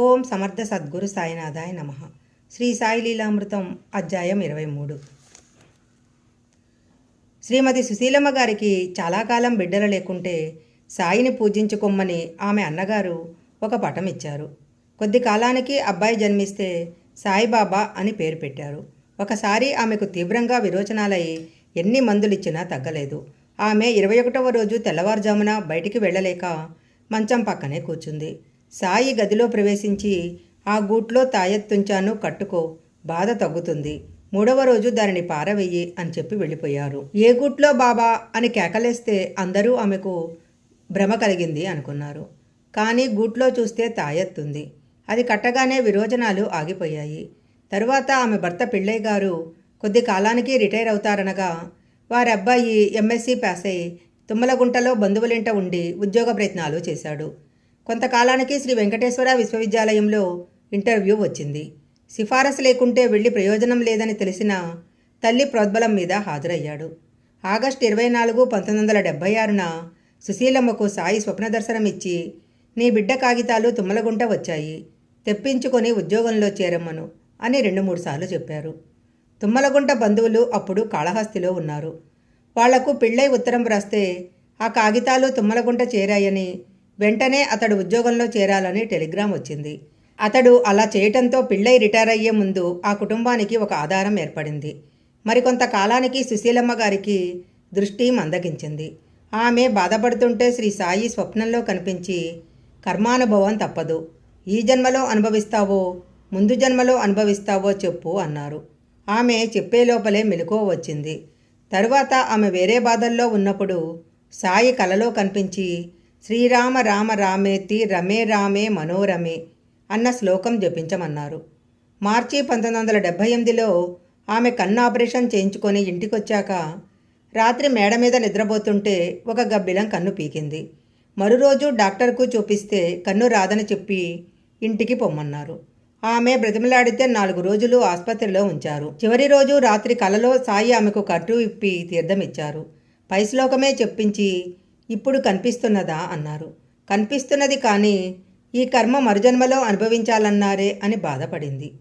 ఓం సమర్థ సద్గురు సాయినాథాయ నమ. శ్రీ సాయి లీలామృతం అధ్యాయం ఇరవై మూడు. శ్రీమతి సుశీలమ్మ గారికి చాలా కాలం బిడ్డలు లేకుంటే సాయిని పూజించుకోమ్మని ఆమె అన్నగారు ఒక పటం ఇచ్చారు. కొద్ది కాలానికి అబ్బాయి జన్మిస్తే సాయిబాబా అని పేరు పెట్టారు. ఒకసారి ఆమెకు తీవ్రంగా విరోచనాలై ఎన్ని మందులిచ్చినా తగ్గలేదు. ఆమె ఇరవై ఒకటవ రోజు తెల్లవారుజామున బయటికి వెళ్ళలేక మంచం పక్కనే కూర్చుంది. సాయి గదిలో ప్రవేశించి ఆ గూట్లో తాయెత్తుంచాను కట్టుకో బాధ తగ్గుతుంది. మూడవ రోజు దానిని పారవెయ్యి అని చెప్పి వెళ్ళిపోయారు. ఏ గూట్లో బాబా అని కేకలేస్తే అందరూ ఆమెకు భ్రమ కలిగింది అనుకున్నారు. కానీ గూట్లో చూస్తే తాయెత్తుంది. అది కట్టగానే విరోచనాలు ఆగిపోయాయి. తరువాత ఆమె భర్త పిళ్ళయ్య గారు కొద్ది కాలానికి రిటైర్ అవుతారనగా వారి అబ్బాయి ఎంఎస్సీ పాస్ అయి తుమ్మలగుంటలో బంధువులింట ఉండి ఉద్యోగ ప్రయత్నాలు చేశాడు. కొంతకాలానికి శ్రీ వెంకటేశ్వర విశ్వవిద్యాలయంలో ఇంటర్వ్యూ వచ్చింది. సిఫారసు లేకుంటే వెళ్ళి ప్రయోజనం లేదని తెలిసిన తల్లి ప్రోద్బలం మీద హాజరయ్యాడు. ఆగస్టు ఇరవై నాలుగు పంతొమ్మిది వందల డెబ్బై ఆరున సుశీలమ్మకు సాయి స్వప్న దర్శనం ఇచ్చి నీ బిడ్డ కాగితాలు తుమ్మలగుంట వచ్చాయి. తెప్పించుకొని ఉద్యోగంలో చేరమ్మను అని రెండు మూడు సార్లు చెప్పారు. తుమ్మలగుంట బంధువులు అప్పుడు కాళహస్తిలో ఉన్నారు. వాళ్ళకు పిళ్ళై ఉత్తరం రాస్తే ఆ కాగితాలు తుమ్మలగుంట చేరాయని వెంటనే అతడు ఉద్యోగంలో చేరాలని టెలిగ్రామ్ వచ్చింది. అతడు అలా చేయటంతో పిళ్ళై రిటైర్ అయ్యే ముందు ఆ కుటుంబానికి ఒక ఆధారం ఏర్పడింది. మరికొంత కాలానికి సుశీలమ్మ గారికి దృష్టి మందగించింది. ఆమె బాధపడుతుంటే శ్రీ సాయి స్వప్నంలో కనిపించి కర్మానుభవం తప్పదు. ఈ జన్మలో అనుభవిస్తావో ముందు జన్మలో అనుభవిస్తావో చెప్పు అన్నారు. ఆమె చెప్పే లోపలే మెలకువ వచ్చింది. తరువాత ఆమె వేరే బాధల్లో ఉన్నప్పుడు సాయి కలలో కనిపించి శ్రీరామ రామ రామేతి రమే రామే మనోరమే అన్న శ్లోకం జపించమన్నారు. మార్చి పంతొమ్మిది వందల డెబ్భై ఎనిమిదిలో ఆమె కన్ను ఆపరేషన్ చేయించుకొని ఇంటికొచ్చాక రాత్రి మేడ మీద నిద్రపోతుంటే ఒక గబ్బిలం కన్ను పీకింది. మరురోజు డాక్టర్కు చూపిస్తే కన్ను రాదని చెప్పి ఇంటికి పొమ్మన్నారు. ఆమె బ్రతిమలాడితే నాలుగు రోజులు ఆసుపత్రిలో ఉంచారు. చివరి రోజు రాత్రి కలలో సాయి ఆమెకు కట్టు ఇప్పి తీర్థమిచ్చారు పై శ్లోకమే చెప్పించి ఇప్పుడు కనిపిస్తున్నదా? అన్నారు. కనిపిస్తున్నది కానీ ఈ కర్మ మరుజన్మలో అనుభవించాలన్నారే అని బాధపడింది.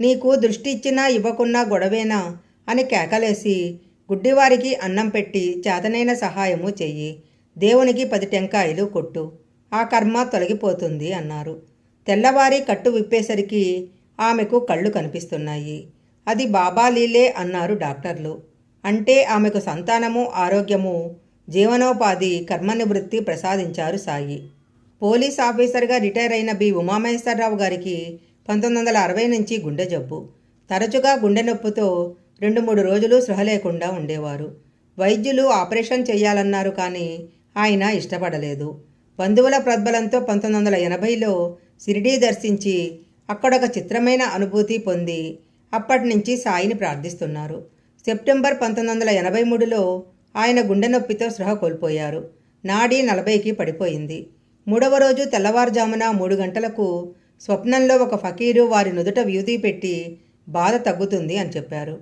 నీకు దృష్టి ఇచ్చినా ఇవ్వకున్నా గొడవేనా? అని కేకలేసి గుడ్డివారికి అన్నం పెట్టి చేతనైన సహాయము చెయ్యి. దేవునికి పది టెంకాయలు కొట్టు. ఆ కర్మ తొలగిపోతుంది అన్నారు. తెల్లవారి కట్టు విప్పేసరికి ఆమెకు కళ్ళు కనిపిస్తున్నాయి. అది బాబా లీలే అన్నారు డాక్టర్లు. అంటే ఆమెకు సంతానము ఆరోగ్యము జీవనోపాధి కర్మనివృత్తి ప్రసాదించారు సాయి. పోలీస్ ఆఫీసర్గా రిటైర్ అయిన బి. ఉమామహేశ్వరరావు గారికి పంతొమ్మిది వందల అరవై నుంచి గుండె జబ్బు. తరచుగా గుండె నొప్పితో రెండు మూడు రోజులు సృహ లేకుండా ఉండేవారు. వైద్యులు ఆపరేషన్ చేయాలన్నారు కానీ ఆయన ఇష్టపడలేదు. బంధువుల ప్రద్బలంతో పంతొమ్మిది వందల ఎనభైలో సిరిడీ దర్శించి అక్కడొక చిత్రమైన అనుభూతి పొంది అప్పటి నుంచి సాయిని ప్రార్థిస్తున్నారు. సెప్టెంబర్ పంతొమ్మిది వందల ఎనభై మూడులో ఆయన గుండె నొప్పితో సృహ కోల్పోయారు. నాడీ నలభైకి పడిపోయింది. మూడవ రోజు తెల్లవారుజామున మూడు గంటలకు స్వప్నంలో ఒక ఫకీరు వారి నుదుట వ్యూధి పెట్టి బాధ తగ్గుతుంది అని చెప్పారు.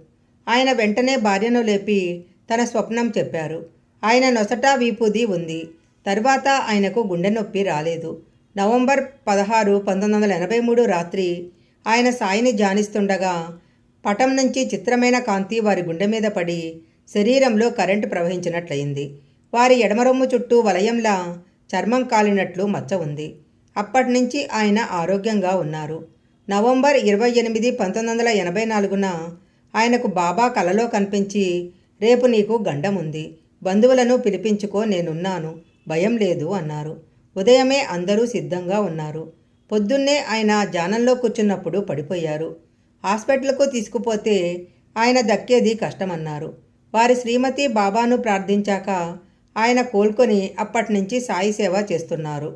ఆయన వెంటనే భార్యను లేపి తన స్వప్నం చెప్పారు. ఆయన నొసట వీపుది ఉంది. తర్వాత ఆయనకు గుండె నొప్పి రాలేదు. నవంబర్ పదహారు పంతొమ్మిది వందల ఎనభై మూడు రాత్రి ఆయన సాయిని ధ్యానిస్తుండగా పటం నుంచి చిత్రమైన కాంతి వారి గుండె మీద పడి శరీరంలో కరెంటు ప్రవహించినట్లయింది. వారి ఎడమరొమ్ము చుట్టూ వలయంలా చర్మం కాలినట్లు మచ్చ ఉంది. అప్పటి నుంచి ఆయన ఆరోగ్యంగా ఉన్నారు. నవంబర్ ఇరవై ఎనిమిది పంతొమ్మిది వందల ఎనభై నాలుగున ఆయనకు బాబా కలలో కనిపించి రేపు నీకు గండం ఉంది. బంధువులను పిలిపించుకో నేనున్నాను. భయం లేదు అన్నారు. ఉదయమే అందరూ సిద్ధంగా ఉన్నారు. పొద్దున్నే ఆయన జానంలో కూర్చున్నప్పుడు పడిపోయారు. హాస్పిటల్కు తీసుకుపోతే ఆయన దక్కేది కష్టమన్నారు. వారి శ్రీమతి బాబాను ప్రార్థించాక ఆయన కోలుకొని అప్పటి నుంచి సాయి సేవ చేస్తున్నారు.